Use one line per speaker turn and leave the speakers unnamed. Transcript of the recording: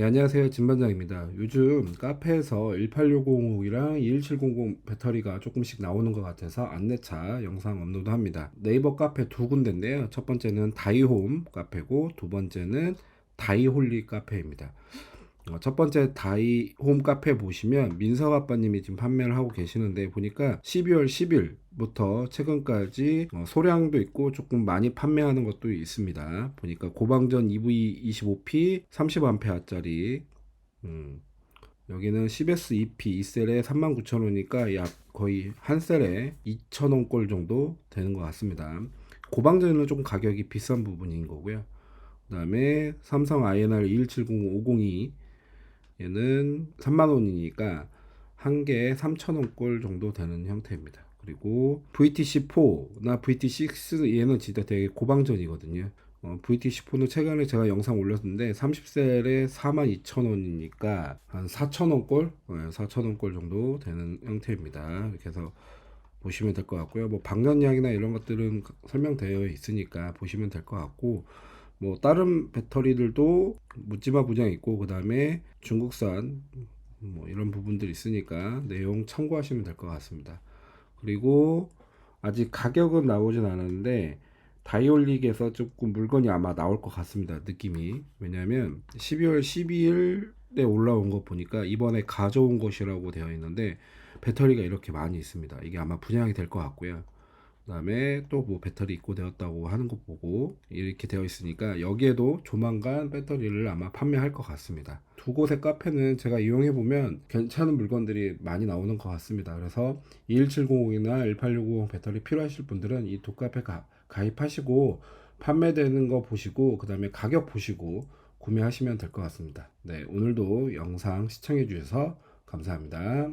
네, 안녕하세요. 진반장입니다. 요즘 카페에서 18650이랑 21700 배터리가 조금씩 나오는 것 같아서 안내차 영상 업로드합니다. 네이버 카페 두 군데인데요. 첫 번째는 다이홈 카페고 두 번째는 다이홀리 카페입니다. 어, 첫 번째 다이 홈 카페 보시면 민석 아빠님이 지금 판매를 하고 계시는데 보니까 12월 10일 부터 최근까지 어, 소량도 있고 조금 많이 판매하는 것도 있습니다. 보니까 고방전 EV25P 30A짜리 음, 여기는 10S EP 2셀에 39,000원이니까 약 거의 한 셀에 2,000원 꼴 정도 되는 것 같습니다. 고방전은 좀 가격이 비싼 부분인 거고요. 그 다음에 삼성 INR 2170-502 얘는 3만원이니까 한 개에 3,000원 꼴 정도 되는 형태입니다. 그리고 VTC4나 VT6 얘는 진짜 되게 고방전이거든요. 어, VTC4는 최근에 제가 영상 올렸는데 30셀에 42,000원이니까 한 4,000원 꼴? 네, 4,000원 꼴 정도 되는 형태입니다. 이렇게 해서 보시면 될 것 같고요. 뭐 방전량이나 이런 것들은 설명되어 있으니까 보시면 될 것 같고 뭐 다른 배터리들도 묻지마 부장 있고 그 다음에 중국산 뭐 이런 부분들이 있으니까 내용 참고하시면 될 것 같습니다. 그리고 아직 가격은 나오진 않았는데 다이올릭에서 조금 물건이 아마 나올 것 같습니다. 느낌이 왜냐하면 12월 12일에 올라온 거 보니까 이번에 가져온 것이라고 되어 있는데 배터리가 이렇게 많이 있습니다. 이게 아마 분양이 될 것 같고요. 그다음에 또 뭐 배터리 입고되었다고 하는 거 보고 이렇게 되어 있으니까 여기에도 조만간 배터리를 아마 판매할 것 같습니다. 두 곳의 카페는 제가 이용해 보면 괜찮은 물건들이 많이 나오는 것 같습니다. 그래서 21700이나 1860 배터리 필요하실 분들은 이 두 카페 가, 가입하시고 판매되는 거 보시고 그다음에 가격 보시고 구매하시면 될 것 같습니다. 네, 오늘도 영상 시청해 주셔서 감사합니다.